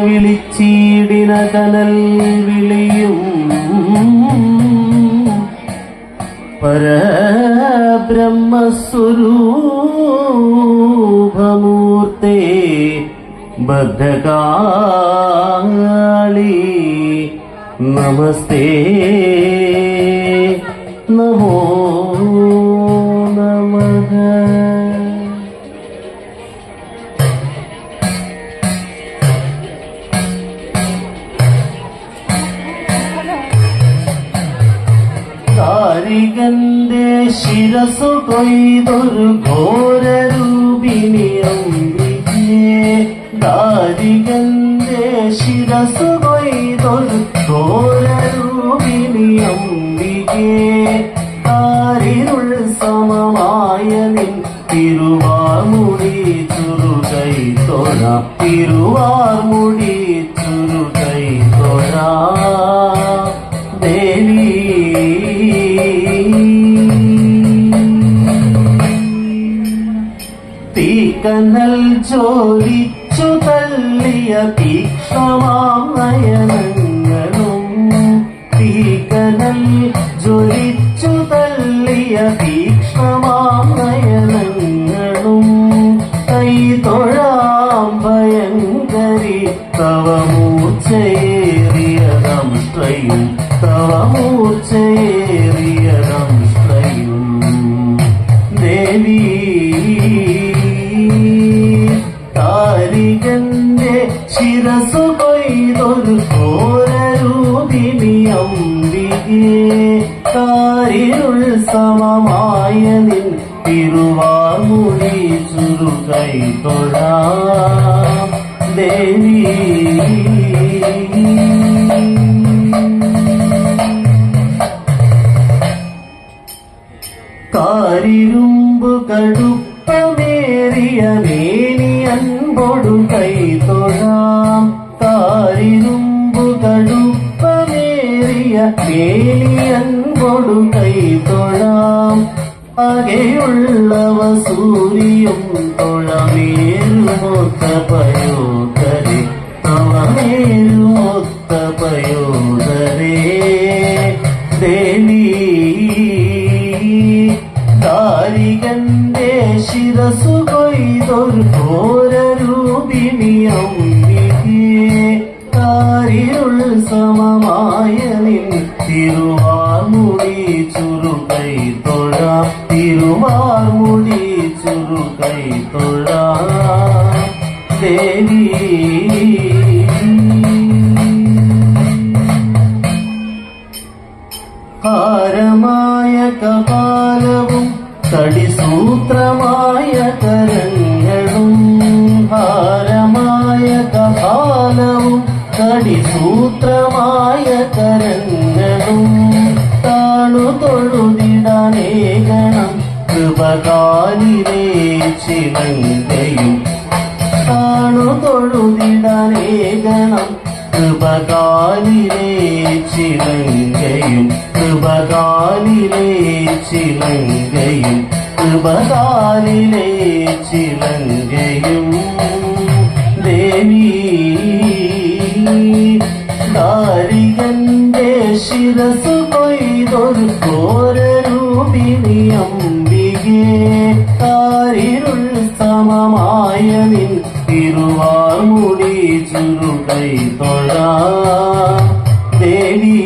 വിളിച്ചീടിന കനൽ വിളിയും പരബ്രഹ്മസ്വരൂപമൂർത്തേ ബദ്ധകാളി. നമസ്തേ. നമോ നമഃ. കാരികന്റെ ശിരസു കൊയ്തൊരു ഘോരരൂപിണിയംബികേ കാരികന്റെ ശിരസു കൊയ്തൊരു ഘോരരൂപിണിയംബികേ കാരിരുൾ സമമായ നിൻ തിരുവാർമുടി ചുരുകൈ തൊഴ. തിരുവാർമുടി ചുരുകൈ തൊഴ. ദേവി തീക്കനൽ ചോദിച്ചു തള്ളിയ തീക്ഷമാം നയനങ്ങളും തീക്കനൽ ജ്വലിച്ചു തള്ളിയ തീക്ഷമാം നയനങ്ങളും കൈ തൊഴാം ഭയങ്കരി തവ മൂർച്ചയേറിയതം ശ്രയും കാരികന്റെ ശിരസു കൊയ്തൊരു ഘോരരൂപിണി അമ്പികേ കാരിരുൾ സമമായ നിൻ തിരുവാർമുടി ചുരുകൈ തൊഴാം. ദേവി. കാരിരുമ്പ് കടുപ്പമേറിയ മേനി അൻപൊടു കടുപ്പമേറിയ കൈ തൊഴാം. കൈതൊഴാം വസൂരിയും സൂര്യും തൊഴമേരുമൊത്ത പയോധരെ തവമേരുമൊത്ത പയോധരേ. ദേവി കാരികന്റെ ശിരസു കൊയ്തൊരു ഘോരരൂപിണി അമ്മികേ കാരിരുൾ സമമായ ചുരുകൈ തൊഴ ദേവി ഹാരമായ കപാലവും തടിസൂത്രമായ കരങ്ങളും ഹാരമായ കപാലവും തടിസൂത്രമായ കരങ്ങളും താണു തൊഴുതിടാനേകണം കൃപകാലിലേ ചിലങ്കയും താണു തൊഴുതിടാനേകണം കൃപകാലിലേ ചിലങ്കയും കൃപകാലിലേ ചിലങ്കയും കൃപകാലിലേ ചിലങ്കയും ദേവി ദാരികന്റെ ശിരസു കൊയ്തൊരു ഘോരരൂപിണി അംബികേ കാരിരുൾ സമമായ നിൻ തിരുവാർമുടി ചുരുകൈ തൊഴ ദേവി